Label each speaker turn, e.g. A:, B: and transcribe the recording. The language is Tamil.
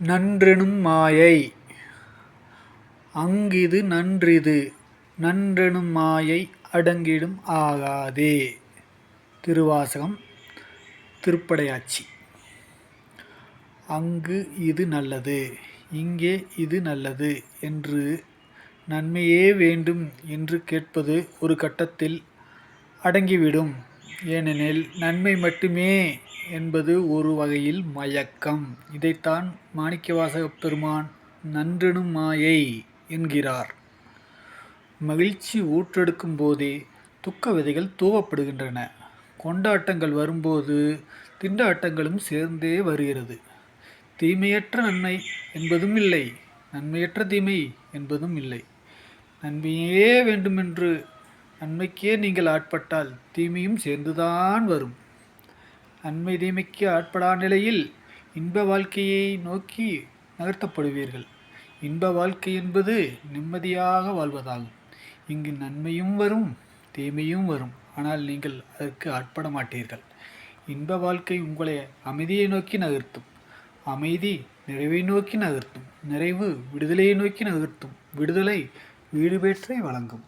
A: நன்றெனும் மாயை. அங்கிது நன்றிது நன்றெனும் மாயை அடங்கிடும் ஆகாதே. திருவாசகம் திருப்படையாச்சி. அங்கு இது நல்லது இங்கே இது நல்லது என்று நன்மையே வேண்டும் என்று கேட்பது ஒரு கட்டத்தில் அடங்கிவிடும். ஏனெனில் நன்மை மட்டுமே என்பது ஒரு வகையில் மயக்கம். இதைத்தான் மாணிக்கவாசக பெருமான் நன்றெனும் மாயை என்கிறார். மகிழ்ச்சி ஊற்றெடுக்கும் போதே துக்க விதைகள் தூவப்படுகின்றன. கொண்டாட்டங்கள் வரும்போது திண்டாட்டங்களும் சேர்ந்தே வருகிறது. தீமையற்ற நன்மை என்பதும் இல்லை நன்மையற்ற தீமை என்பதும் இல்லை. நன்மையே வேண்டுமென்று நன்மைக்கே நீங்கள் ஆட்பட்டால் தீமையும் சேர்ந்துதான் வரும். நன்மை தீமைக்கு ஆட்படா நிலையில் இன்ப வாழ்க்கையை நோக்கி நகர்த்தப்படுவீர்கள். இன்ப வாழ்க்கை என்பது நிம்மதியாக வாழ்வதாகும். இங்கு நன்மையும் வரும் தீமையும் வரும். ஆனால் நீங்கள் அதற்கு ஆட்பட மாட்டீர்கள். இன்ப வாழ்க்கை உங்களை அமைதியை நோக்கி நகர்த்தும். அமைதி நிறைவை நோக்கி நகர்த்தும். நிறைவு விடுதலையை நோக்கி நகர்த்தும். விடுதலை வீடு பெற்றை வழங்கும்.